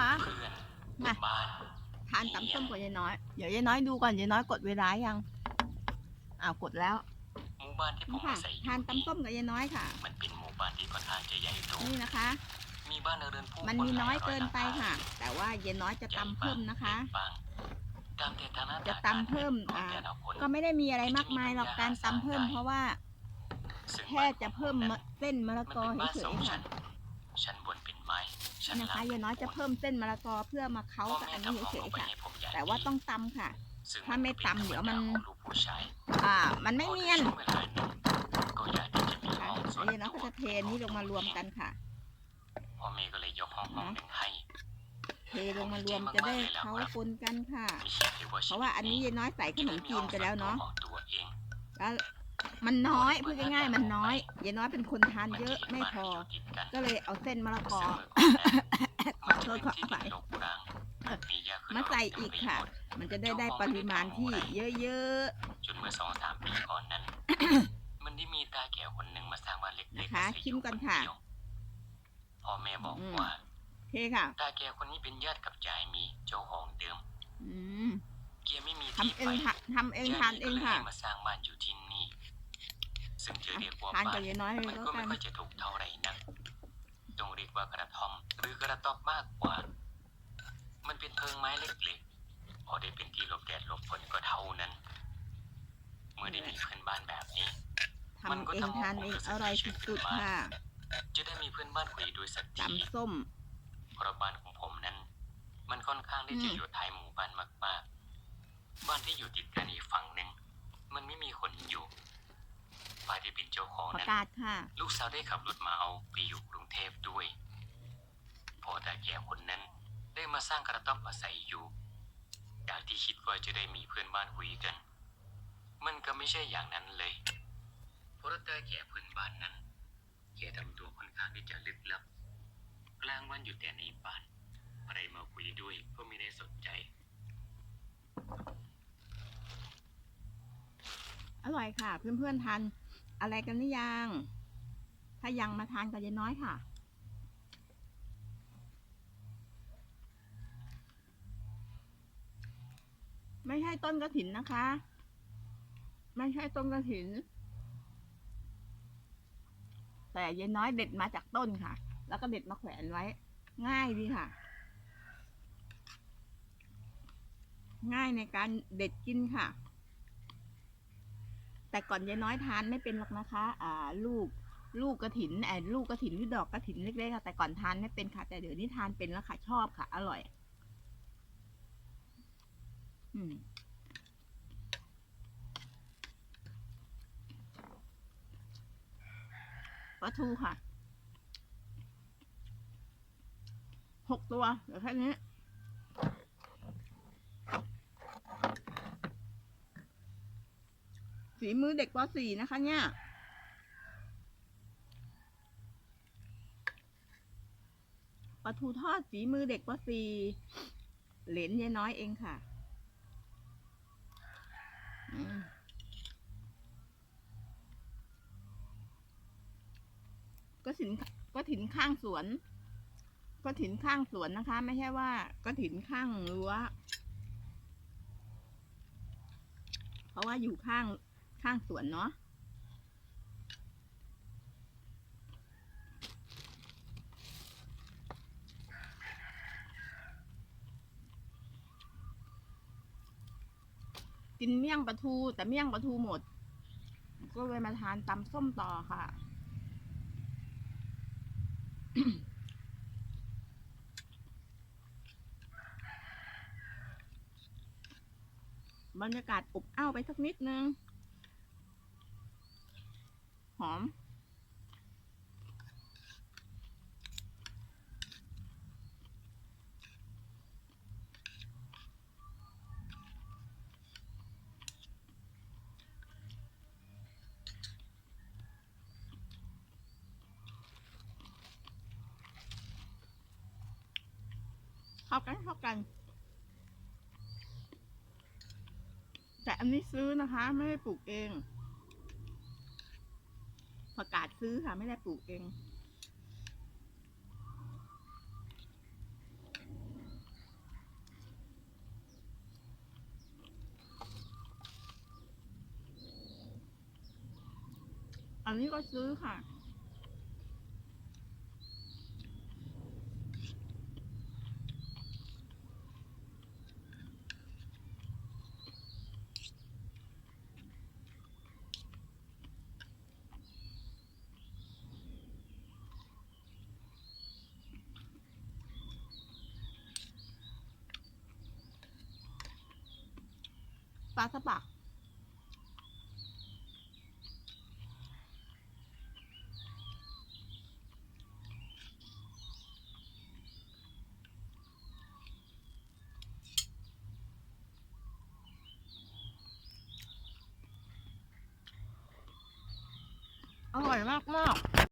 นะคะเพื่อนมาบ้านทานตำส้มกับยายน้อย เดี๋ยวยายน้อยดูก่อนยายน้อยกดเวลายังอ้าวกดแล้วหมู่บ้านที่ผมนี่ค่ะอาศัยอยู่ทานตำส้มกับยายน้อยค่ะ มันเป็นหมู่บ้านที่ค่อนข้างจะใหญ่โตนี่นะคะ มีบ้านเรือนผู้มันคมีหลาน้อยร้เกินไปหลังาค่ะ แต่ว่ายายน้อยจะตำเพิ่มนะคะใหญ่บ้างตามแต่ฐานะจะตำเพิ่มของอ่า แต่ละคนก็ไม่ได้มีอะไรมากมายหรอกการตำเพิ่มเพราะว่า ซึ่งแค่จะเพิ่มมะเส้นมะละมันกอเป็นบ้านเฉสอยงๆชั้ค่ะนชั้นบนเป็นไม้ชั้ นนี่นะล่าคะงยายน้อยจะเพิ่มเส้นมะละกอเพื่อมาเค้าพ่อกับแม่อันนี้ทำห้องเฉยเอาๆไว้ค่ะให้ผมอย่างแต่ว่าดีต้องตำค่ะซึ่งถ้าไม่ตำเดี๋ยวมันของลูกผู้ชายอ่า มันไม่เนียนพอถึงช่วงเวลาหนึ่งก็อยากที่จะมีค่ะห้องส่วนแล้วยายน้อยก็ตัวจะเทนี้ลงมารวมกันค่ะพ่อแม่ก็เลยยกห้องห้องหนึ่งให้เทลงมารวมจะได้เค้าปนกันค่ะไม่คิดเลยว่าเพราะว่าอันนี้ยายน้อยใส่ขนมจีนไปแล้วเนาะของตัวเองแล้ว มันน้อยพูดง่ายๆมันน้อยยายน้อยเป็นคนทานเยอะไม่พอ ก็เลยเอาเส้นมะละกอมันจะเป็นที่ดินรกร้างมีหญ้ขึ้นมาใส่อีกค่ะ มันจะได้ได้ปริมาณที่เยอะจนเมื่อสองสามปีก่อนนั้น มันได้มีตาแก่คนหนึ่งมาสร้างบ้านเล็กๆนะคะอาศัยชิมก่อนค่ะเดียวพ่อแม่บอกอืมว่าๆโอเคค่ะ ตาแก่คนนี้เป็นญาติกับจายมีเจ้าของเดิมอืมเกียร์ไม่มีทำที่เอไปงทำทำเองทานเองค่ะจยมีก็ลยให้มาสร้างบ้านอยู่ที่นี่ ซึ่งจะเรียกว่าทานบ้ากับนยายน้อยเลยมันแล้วก็กัไม่นค่อยจะถูกเท่าไหร่นักต้องเรียกว่ากระท่อม หรือกระต๊อบมากกว่า มันเป็นเพิงไม้เล็กๆ พอได้เป็นที่หลบแดดหลบฝนก็เท่านั้น เมื่อได้มีเพื่อนบ้านแบบนี้ ทำเองทานเองอร่อยสุดๆค่ะจะได้มีเพื่อนบ้านคุยด้วยสักที ตำส้ม เพราะบ้านของผมนั้น มันค่อนข้างที่จะอืม อยู่ท้ายหมู่บ้านมากๆ บ้านที่อยู่ติดกันอีกฝั่งหนึ่งมันไม่มีคนอยู่ฝ่ายที่เป็นเจ้าของ ประ นั้น กาศค่ะ ลูกสาวได้ขับรถมาเอาไปอยู่กรุงเทพด้วย พอตาแก่คนนั้นได้มาสร้างกระต๊อบอาศัยอยู่จากที่คิดว่าจะได้มีเพื่อนบ้านคุยกัน มันก็ไม่ใช่อย่างนั้นเลย เพราะตาแก่เพื่อนบ้านนั้นแกทำตัวค่อนข้างที่จะลึกลับกลางวันอยู่แต่ในบ้านอะไรมาคุยด้วยก็ไม่ได้สนใจ อร่อยค่ะ เพื่อนๆทาน อะไรกันหรือยัง ถ้ายังมาทานกับยายน้อยค่ะ ไม่ใช่ต้นกระถินนะคะ ไม่ใช่ต้นกระถิน แต่ยายน้อยเด็ดมาจากต้นค่ะ แล้วก็เด็ดมาแขวนไว้ ง่ายดีค่ะ ง่ายในการเด็ดกินค่ะ แต่ก่อนยายน้อยทานไม่เป็นหรอกนะคะ อ่า ลูกลูกกระถินไอ้ลูกกระถินหรือดอกกระถินเล็กๆค่ะแต่ก่อนทานไม่เป็นค่ะ แต่เดี๋ยวนี้ทานเป็นแล้วค่ะ ชอบค่ะ อร่อย อืมปลาทูค่ะหกตัวเดี๋ยวแค่นี้ ฝีมือเด็กป .4 นะคะเนี่ย ปลาทูทอดฝีมือเด็กป .4 เหรนยายน้อยเองค่ะก็ถิ่นก็ถิ่นข้างสวน ก็ถิ่นข้างสวนนะคะ ไม่ใช่ว่า ก็ถิ่นข้างรั้วเพราะว่าอยู่ข้าง ข้างสวนเนาะกินเมี่ยงปลาทูแต่เมี่ยงปลาทูหมด ก็เลยมาทานตำส้มต่อค่ะ บรรยากาศอบอ้าวไปสักนิดนึง อม เข้ากันเข้ากันแต่อันนี้ซื้อนะคะ ไม่ได้ปลูกเอง ผักกาดซื้อค่ะ ไม่ได้ปลูกเอง อันนี้ก็ซื้อค่ะ ปลาสปักอร่อยมากมาก